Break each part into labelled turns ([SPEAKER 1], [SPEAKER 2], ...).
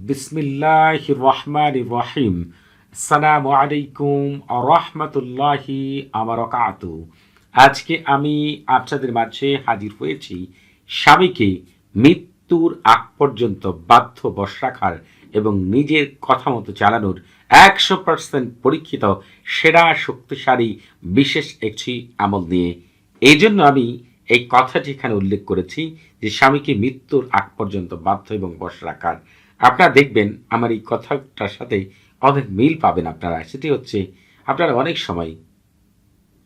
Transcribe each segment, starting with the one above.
[SPEAKER 1] বিসমিল্লাহ রহমান রহিম। আসসালামু আলাইকুম রহমতুল্লাহি আমারকাত আজকে আমি আপনাদের মাঝে হাজির হয়েছি স্বামীকে মৃত্যুর আগ পর্যন্ত বাধ্য বশ রাখার এবং নিজের কথা মতো চালানোর একশো পার্সেন্ট পরীক্ষিত, সেরা, শক্তিশালী, বিশেষ একটি আমল নিয়ে। এই জন্য আমি এই কথাটি এখানে উল্লেখ করেছি যে স্বামীকে মৃত্যুর আগ পর্যন্ত বাধ্য এবং বশ রাখার আপনারা দেখবেন আমার এই কথাটার সাথে অনেক মিল পাবেন আপনারা। সেটি হচ্ছে আপনারা অনেক সময়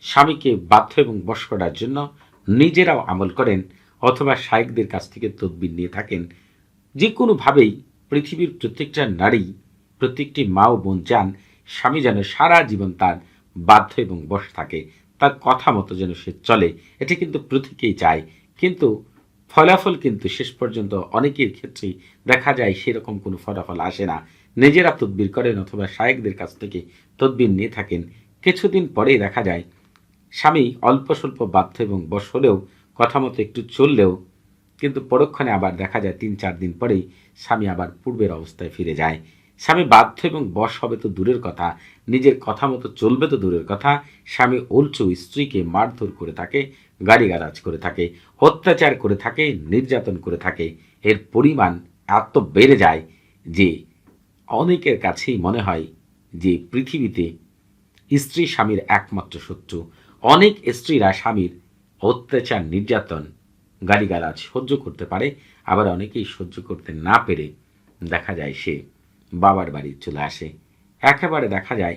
[SPEAKER 1] স্বামীকে বাধ্য এবং বশ করার জন্য নিজেরাও আমল করেন অথবা শায়কদের কাছ থেকে তদবির নিয়ে থাকেন। যে কোনোভাবেই পৃথিবীর প্রত্যেকটা নারী, প্রত্যেকটি মা ও বোন চান স্বামী যেন সারা জীবন তার বাধ্য এবং বশ থাকে, তার কথা মতো যেন সে চলে। এটা কিন্তু প্রত্যেকেই চায়। কিন্তু ফলাফল কিন্তু শেষ পর্যন্ত অনেকের ক্ষেত্রেই দেখা যায় সেরকম কোনো ফলাফল আসে না। নিজেরা তদবির করেন অথবা শায়েকদের কাছ থেকে তদবির নিয়ে থাকেন। কিছুদিন পরেই দেখা যায়, স্বামী অল্প স্বল্প বাধ্য এবং বশ হলেও কথা মতো একটু চললেও কিন্তু পরক্ষণে আবার দেখা যায় তিন চার দিন পরেই স্বামী আবার পূর্বের অবস্থায় ফিরে যায়। স্বামী বাধ্য এবং বশ হবে তো দূরের কথা, নিজের কথা মতো চলবে তো দূরের কথা, স্বামী উল্চু স্ত্রীকে মারধর করে থাকে গাড়িগারাজ করে থাকে, অত্যাচার করে থাকে, নির্যাতন করে থাকে। এর পরিমাণ এত বেড়ে যায় যে অনেকের কাছেই মনে হয় যে পৃথিবীতে স্ত্রী স্বামীর একমাত্র শত্রু। অনেক স্ত্রীরা স্বামীর অত্যাচার, নির্যাতন গালিগালাজ সহ্য করতে পারে, আবার অনেকেই সহ্য করতে না পেরে দেখা যায় সে বাবার বাড়ি চলে আসে। একেবারে দেখা যায়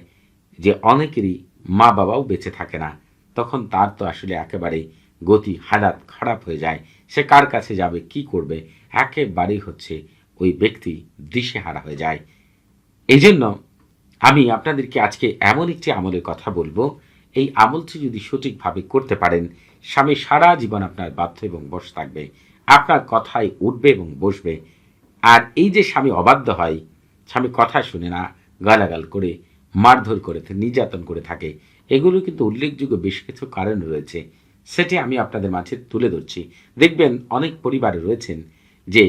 [SPEAKER 1] যে অনেকেরই মা বাবাও বেঁচে থাকে না। তখন তার তো আসলে একেবারে গতি হালাত খারাপ হয়ে যায়। সে কার কাছে যাবে, কি করবে? একেবারেই হচ্ছে ওই ব্যক্তি দিশেহারা হয়ে যায়। এই জন্য আমি আপনাদেরকে আজকে এমন একটি আমলের কথা বলব। এই আমলটি যদি সঠিকভাবে করতে পারেন, স্বামী সারা জীবন আপনার বাধ্য এবং বস থাকবে, আপনার কথায় উঠবে এবং বসবে। আর এই যে স্বামী অবাধ্য হয়, স্বামী কথা শুনে না, গালাগাল করে, মারধর করে, নির্যাতন করে থাকে এগুলো কিন্তু উল্লেখযোগ্য বেশ কিছু কারণ রয়েছে। সেটি আমি আপনাদের মাঝে তুলে ধরছি। দেখবেন অনেক পরিবারে রয়েছেন যে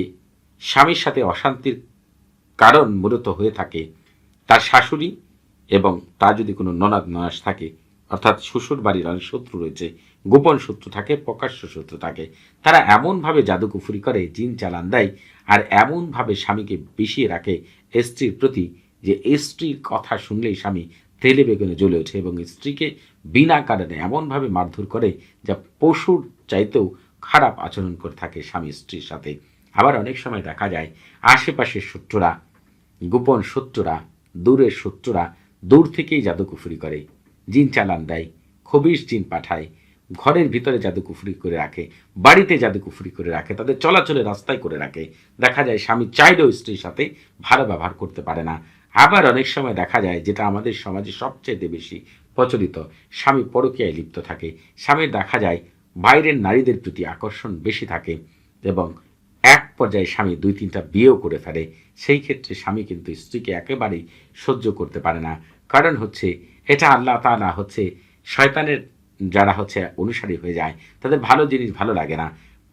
[SPEAKER 1] স্বামীর সাথে অশান্তির কারণ মূলত হয়ে থাকে। তার শাশুড়ি এবং তার যদি কোনো ননাদ ননাস থাকে, অর্থাৎ শ্বশুর বাড়ির অনেক শত্রু রয়েছে, গোপন শত্রু থাকে, প্রকাশ্য শত্রু থাকে, তারা এমনভাবে জাদুকুফুরি করে, জিন চালান দেয়, আর এমনভাবে স্বামীকে বিষিয়ে রাখে স্ত্রীর প্রতি যে স্ত্রীর কথা শুনলেই স্বামী তেলে বেগুনে জ্বলে ওঠে এবং স্ত্রীকে বিনা কারণে এমনভাবে মারধর করে যা পশুর চাইতেও খারাপ আচরণ করে থাকে স্বামী স্ত্রীর সাথে। আবার অনেক সময় দেখা যায়, আশেপাশের শত্রুরা, গোপন শত্রুরা, দূরের শত্রুরা দূর থেকেই জাদুকুফুরি করে। জিন চালান দেয় খবিস জিন পাঠায়, ঘরের ভিতরে জাদুকুফুরি করে রাখে, বাড়িতে জাদুকুফুরি করে রাখে, তাদের চলাচলে রাস্তায় করে রাখে। দেখা যায় স্বামী চাইলেও স্ত্রীর সাথে ভালো ব্যবহার করতে পারে না। আবার অনেক সময় দেখা যায় যেটা আমাদের সমাজে সবচেয়ে বেশি প্রচলিত। স্বামী পরকীয়ায় লিপ্ত থাকে। স্বামীর দেখা যায় বাইরের নারীদের প্রতি আকর্ষণ বেশি থাকে এবং এক পর্যায়ে স্বামী দুই, তিনটা বিয়েও করে ফেলে। সেই ক্ষেত্রে স্বামী কিন্তু স্ত্রীকে একেবারেই সহ্য করতে পারে না। কারণ হচ্ছে এটা আল্লাহ তালা হচ্ছে শয়তানের যারা হচ্ছে অনুসারী হয়ে যায়, তাদের ভালো জিনিস ভালো লাগে না।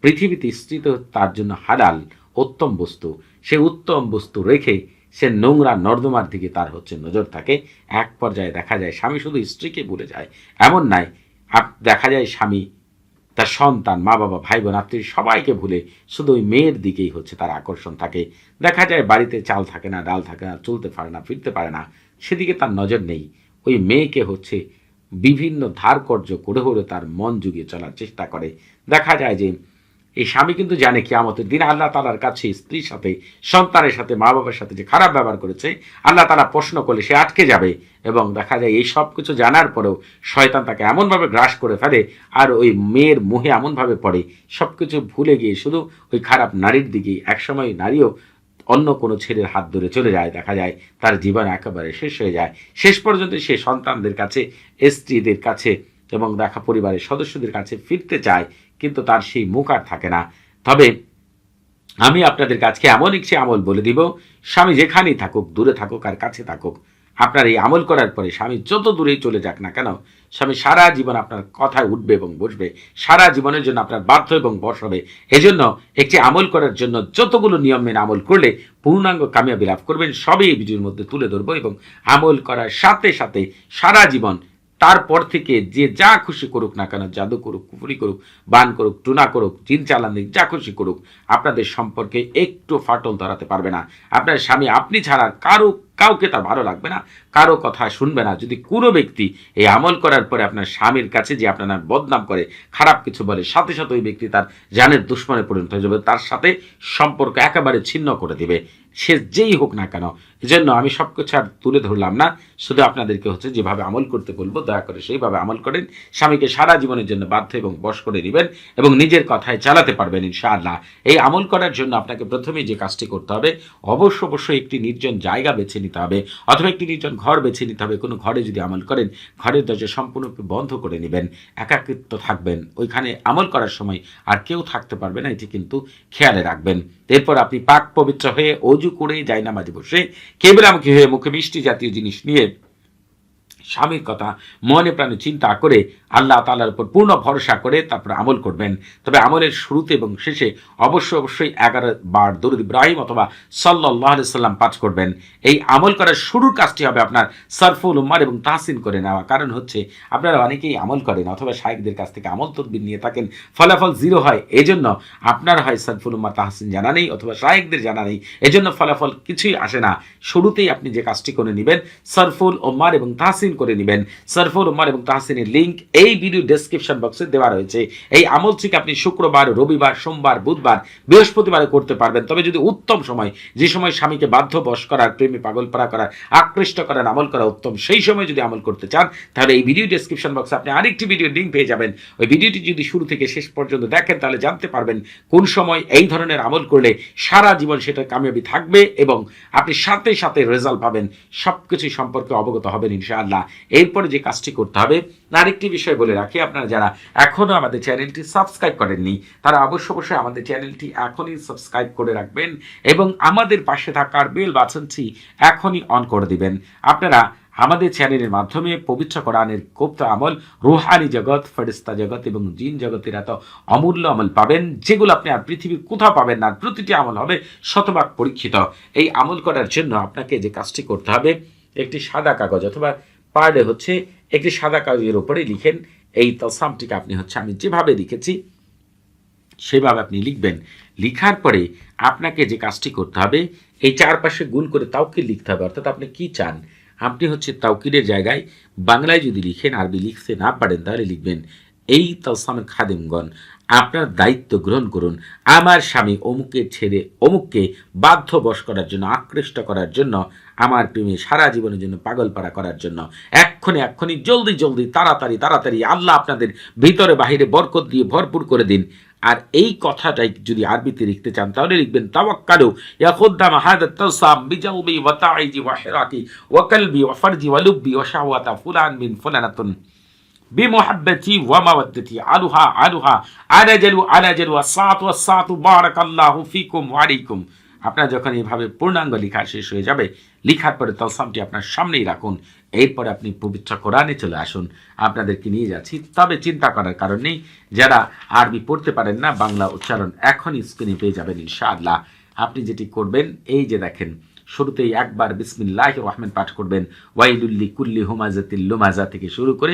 [SPEAKER 1] পৃথিবীতে স্ত্রী তো তার জন্য হালাল, উত্তম বস্তু। সে উত্তম বস্তু রেখে সে নোংরা নর্দমার দিকে তার হচ্ছে নজর থাকে। এক পর্যায়ে দেখা যায় স্বামী শুধু স্ত্রীকে ভুলে যায়। এমন নাই দেখা যায় স্বামী তার সন্তান, মা বাবা, ভাই বোন, আত্মীয় সবাইকে ভুলে শুধু ওই মেয়ের দিকেই হচ্ছে তার আকর্ষণ থাকে। দেখা যায় বাড়িতে চাল থাকে না, ডাল থাকে না, চলতে পারে না, ফিরতে পারে না, সেদিকে তার নজর নেই। ওই মেয়েকে হচ্ছে বিভিন্ন ধার কর্য করে হলে তার মন জুগিয়ে চলার চেষ্টা করে। দেখা যায় যে এই স্বামী কিন্তু জানে কি আমাদের দিন আল্লাহ তালার কাছে স্ত্রীর সাথে, সন্তানের সাথে মা বাবার সাথে যে খারাপ ব্যবহার করেছে, আল্লাহ তালা প্রশ্ন করলে সে আটকে যাবে এবং দেখা যায় এই সব কিছু জানার পরেও শয়তান তাকে এমনভাবে গ্রাস করে ফেলে আর ওই মেয়ের মুহে এমনভাবে পড়ে সব কিছু ভুলে গিয়ে শুধু ওই খারাপ নারীর দিকে একসময় নারীও অন্য কোনো ছেলের হাত ধরে চলে যায়, দেখা যায় তার জীবন একেবারে শেষ হয়ে যায়। শেষ পর্যন্ত সে সন্তানদের কাছে, স্ত্রীদের কাছে এবং দেখা পরিবারের সদস্যদের কাছে ফিরতে চায়, কিন্তু তার সেই মুখ আর থাকে না। তবে আমি আপনাদের কাছে এমন একটি আমল বলে দিব, স্বামী যেখানেই থাকুক, দূরে থাকুক আর কাছে থাকুক, আপনার এই আমল করার পরে স্বামী যত দূরেই চলে যাক না কেন, স্বামী সারা জীবন আপনার কথায় উঠবে এবং বসবে, সারা জীবনের জন্য আপনার বাধ্য এবং বশ হবে। এজন্য একটি আমল করার জন্য যতগুলো নিয়ম মেনে আমল করলে পূর্ণাঙ্গ কামিয়াবি লাভ করবেন, সবই এই ভিডিওর মধ্যে তুলে ধরবো এবং আমল করার সাথে সাথে সারা জীবন তারপর থেকে যে যা খুশি করুক না কেন, জাদু করুক, কুফুরি করুক, বান করুক, টুনা করুক চিন চালানি, যা খুশি করুক, আপনাদের সম্পর্কে একটু ফাটল ধরাতে পারবে না। আপনার স্বামী আপনি ছাড়া কারও, কাউকে তার ভালো লাগবে না, কারও কথা শুনবে না। যদি কোনো ব্যক্তি এই আমল করার পরে আপনার স্বামীর কাছে যে আপনার নামে বদনাম করে, খারাপ কিছু বলে, সাথে সাথে ওই ব্যক্তি তার জানের দুশ্মনে পরিণত হয়ে যাবে, তার সাথে সম্পর্ক একেবারে ছিন্ন করে দিবে। সে যেই হোক না কেন এজন্য আমি সব কিছু আর তুলে ধরলাম না। শুধু আপনাদেরকে হচ্ছে যেভাবে আমল করতে বলব, দয়া করে সেইভাবে আমল করেন। স্বামীকে সারা জীবনের জন্য বাধ্য এবং বশ করে দিবেন এবং নিজের কথায় চালাতে পারবেন, ইনশাআল্লাহ। এই আমল করার জন্য আপনাকে প্রথমেই যে কাজটি করতে হবে, অবশ্য অবশ্যই একটি নির্জন জায়গা বেছে নিতে হবে, অথবা একটি নির্জন ঘর বেছে নিতে হবে। কোনো ঘরে যদি আমল করেন, ঘরের দরজা সম্পূর্ণরূপে বন্ধ করে নেবেন, একাকিত্ব থাকবেন। ওইখানে আমল করার সময় আর কেউ থাকতে পারবে না, এটি কিন্তু খেয়ালে রাখবেন। এরপর আপনি পাক পবিত্র হয়ে অজু করে যায় না মাঝে বসে। আমাকে হয়ে মুখে মিষ্টি জাতীয় জিনিস নিয়ে স্বামীর কথা। মনে প্রাণে চিন্তা করে আল্লাহ তালার উপর পূর্ণ ভরসা করে তারপর আমল করবেন। তবে আমলের শুরুতে এবং শেষে অবশ্যই অবশ্যই এগারো বার দরুদ ইব্রাহিম অথবা সাল্লাহ সাল্লাম পাঠ করবেন। এই আমল করার শুরুর কাজটি হবে আপনার সরফুল উম্মার এবং তাহসিন করে নেওয়া। কারণ হচ্ছে আপনারা অনেকেই আমল করেন অথবা শাহেকদের কাছ থেকে আমল তদবির নিয়ে থাকেন, ফলাফল জিরো হয়, এজন্য আপনার হয় সরফুল উম্মার তাহসিন জানা নেই অথবা শাহেকদের জানা নেই, এজন্য ফলাফল কিছুই আসে না। শুরুতেই আপনি যে কাজটি করে নেবেন, সরফুল ওম্মার এবং তাহসিন করে নেবেন। সরফুল উম্মার এবং তাহসিনের লিঙ্ক এই ভিডিও ডেসক্রিপশন বক্সে দেওয়া রয়েছে। এই আমলটিকে আপনি শুক্রবার, রবিবার, সোমবার, বুধবার, বৃহস্পতিবারে করতে পারবেন। তবে যদি উত্তম সময়, যে সময় স্বামীকে বাধ্য বশ করার, প্রেমে পাগল পাড়া করার, আকৃষ্ট করার, আমল করা উত্তম, সেই সময় যদি আমল করতে চান, তাহলে এই ভিডিও ডেসক্রিপশন বক্সে আপনি আরেকটি ভিডিও লিঙ্ক পেয়ে যাবেন। ওই ভিডিওটি যদি শুরু থেকে শেষ পর্যন্ত দেখেন, তাহলে জানতে পারবেন কোন সময় এই ধরনের আমল করলে সারা জীবন সেটা কামিয়াবি থাকবে এবং আপনি সাথে সাথে রেজাল্ট পাবেন। সব কিছুই সম্পর্কে অবগত হবেন ইনশাআল্লাহ। এরপরে যে কাজটি করতে হবে আরেকটি বিষয় বলে রাখি, আপনারা যারা এখনও আমাদের চ্যানেলটি সাবস্ক্রাইব করেননি, তারা অবশ্য অবশ্যই আমাদের চ্যানেলটি এখনই সাবস্ক্রাইব করে রাখবেন এবং আমাদের পাশে থাকার বেল বাটনটি এখনই অন করে দিবেন। আপনারা আমাদের চ্যানেলের মাধ্যমে পবিত্র কোরআনের গুপ্ত আমল, রুহানি জগৎ ফেরিস্তা জগৎ এবং জিন জগতের এত অমূল্য আমল পাবেন, যেগুলো আপনি আর পৃথিবীর কোথাও পাবেন না প্রতিটি আমল হবে শতভাগ পরীক্ষিত। এই আমল করার জন্য আপনাকে যে কাজটি করতে হবে, একটি সাদা কাগজ অথবা পার ডে হচ্ছে একটি সাদা কাগজের উপরে লিখেন, এই তসামটিকে আপনি হচ্ছে আমি যেভাবে লিখেছি, সেভাবে আপনি লিখবেন। লিখার পরে আপনাকে যে কাজটি করতে হবে, এই চারপাশে গুণ করে তাওকির লিখতে হবে। অর্থাৎ আপনি কি চান? আপনি হচ্ছে তাওকিরের জায়গায় বাংলায় যদি লিখেন, আরবি লিখতে না পারেন, তাহলে লিখবেন, এই তসামের খাদেমগণ আপনার দায়িত্ব গ্রহণ করুন। আমার স্বামী অমুকে ছেড়ে অমুককে বাধ্য বশ করার জন্য, আকৃষ্ট করার জন্য, আমার প্রেমে সারা জীবনের জন্য পাগলপাড়া করার জন্য। এক্ষণে এক্ষণি জলদি জলদি, তাড়াতাড়ি তাড়াতাড়ি, আল্লাহ আপনাদের ভিতরে বাহিরে বরকত দিয়ে ভরপুর করে দিন। আর এই কথাটাই যদি আরবিতে লিখতে চান, তাহলে লিখবেন, তাওয়াক্কালু ইয়াখুদ্দাম হাদা তাসাম বিজালবি ওয়া ওয়া হিরাকি ওয়া ওয়া ফারজি ওয়া লুব্বি ওয়া শাহওয়াতা ফুলান মিন ফুলানাতুন। বিমহাব্বতি ওয়া মাওয়াদ্দতি আপনার যখন এইভাবে পূর্ণাঙ্গ লেখা শেষ হয়ে যাবে, লিখার পরে তলসামটি আপনার সামনেই রাখুন। এরপরে আপনি পবিত্র কোরআনে চলে আসুন। আপনাদেরকে নিয়ে যাচ্ছি। তবে চিন্তা করার কারণ নেই, যারা আরবি পড়তে পারেন না, বাংলা উচ্চারণ এখনই স্ক্রিনে পেয়ে যাবেন ইনশাআল্লাহ। আপনি যেটি করবেন, এই যে দেখেন শুরুতেই একবার বিসমিল্লাহ রহমান পাঠ করবেন। ওয়াইদুল্লি কুল্লি হুমাজাতিল লুমাজা থেকে শুরু করে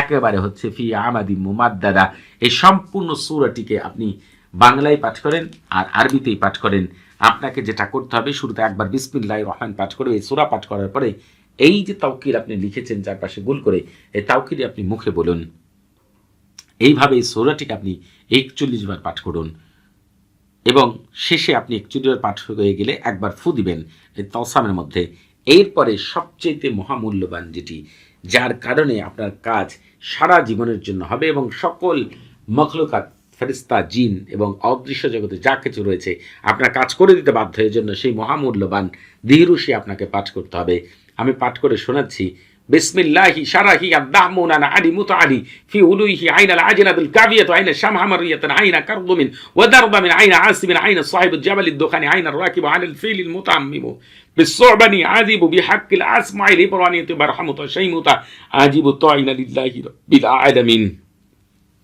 [SPEAKER 1] একেবারে হচ্ছে ফি আমাদি মুমাদ্দাদা। এই সম্পূর্ণ সুরাটিকে আপনি বাংলায় পাঠ করেন আর আরবিতেই পাঠ করেন। আপনাকে যেটা করতে হবে, শুরুতে একবার বিসমিল্লাহ রহমান পাঠ করে এই সুরা পাঠ করার পরে এই যে তাওকির আপনি লিখেছেন চারপাশে গুল করে, এই তাওকিরে আপনি মুখে বলুন। এইভাবে এই সুরাটিকে আপনি একচল্লিশ বার পাঠ করুন। এবং শেষে আপনি একচল্লিশ বার পাঠ হয়ে গেলে একবার ফু দিবেন এই তসামের মধ্যে। এরপরে সবচেয়ে মহামূল্যবান যেটি, যার কারণে আপনার কাজ সারা জীবনের জন্য হবে এবং সকল মখলুকাত, ফেরিস্তা, জিন এবং অদৃশ্য জগতে যা কিছু রয়েছে আপনার কাজ করে দিতে বাধ্য এর জন্য সেই মহামূল্যবান ধীরুষি আপনাকে পাঠ করতে হবে। আমি পাঠ করে শোনাচ্ছি بسم الله شرهي الدعمون أنا علي متعلي في علوه عين العجلة الكافية عين الشمع مرية عين كرضم ودرب من عين عاصم عين صاحب الجبل الدخان عين الراكب عن الفيل المتعمم بالصعبن عذب بحق الأسمع الإبراني برحمة شيمة عجيب الطاعن لله رب العالمين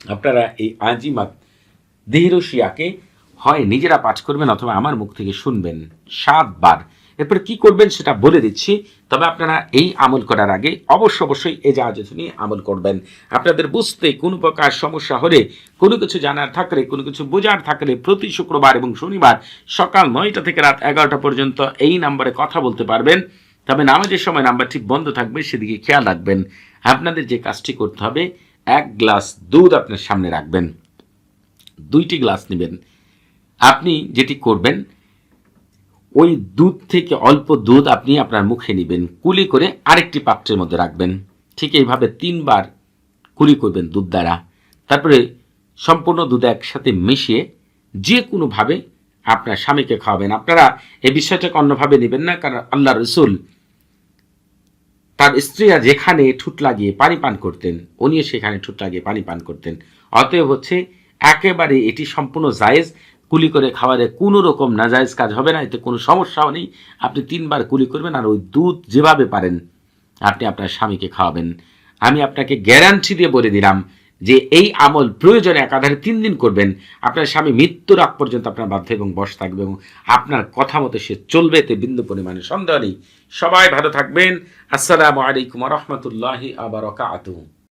[SPEAKER 1] আপনারা এই আজিমাত দেহিরসিয়াকে হয় নিজেরা পাঠ করবেন অথবা আমার মুখ থেকে শুনবেন সাতবার এরপর কি করবেন সেটা বলে দিচ্ছি। তবে আপনারা এই আমল করার আগে অবশ্য অবশ্যই এই জাহাজ নিয়ে আমল করবেন। আপনাদের বুঝতে কোনো প্রকার সমস্যা হলে, কোনো কিছু জানার থাকলে, কোনো কিছু বোঝার থাকলে প্রতি শুক্রবার এবং শনিবার সকাল নয়টা থেকে রাত এগারোটা পর্যন্ত এই নাম্বারে কথা বলতে পারবেন। তবে নামাজের সময় নাম্বারটি বন্ধ থাকবে, সেদিকে খেয়াল রাখবেন। আপনাদের যে কাজটি করতে হবে, এক গ্লাস দুধ আপনার সামনে রাখবেন। দুইটি গ্লাস নেবেন। আপনি যেটি করবেন ওই দুধ থেকে অল্প দুধ আপনি আপনার মুখে নেবেন। কুলি করে আরেকটি পাত্রের মধ্যে রাখবেন। ঠিক এইভাবে তিনবার কুলি করবেন দুধ দ্বারা। তারপরে সম্পূর্ণ দুধ একসাথে মিশিয়ে যে কোনোভাবে আপনার স্বামীকে খাওয়াবেন। আপনারা এই বিষয়টাকে অন্যভাবে নেবেন না, কারণ আল্লাহ রসুল তার স্ত্রীরা যেখানে ঠুট লাগিয়ে পানি পান করতেন, উনিও সেখানে ঠুট লাগিয়ে পানি পান করতেন। অতএব হচ্ছে একেবারে এটি সম্পূর্ণ জায়েজ। কুলি করে খাওয়ারে কোনো রকম নাজায়েজ কাজ হবে না, এতে কোনো সমস্যাও নেই। আপনি তিনবার কুলি করবেন আর ওই দুধ যেভাবে পারেন, আপনি আপনার স্বামীকে খাওয়াবেন। আমি আপনাকে গ্যারান্টি দিয়ে বলে দিলাম যে এই আমল প্রয়োজনে একাধারে তিন দিন করবেন। আপনার স্বামী মৃত্যুর আগ পর্যন্ত আপনার বাধ্য এবং বশ থাকবে এবং আপনার কথা মতো সে চলবে, এতে বিন্দু পরিমাণে সন্দেহ নেই। সবাই ভালো থাকবেন। আসসালামু আলাইকুম রহমতুল্লাহি আবার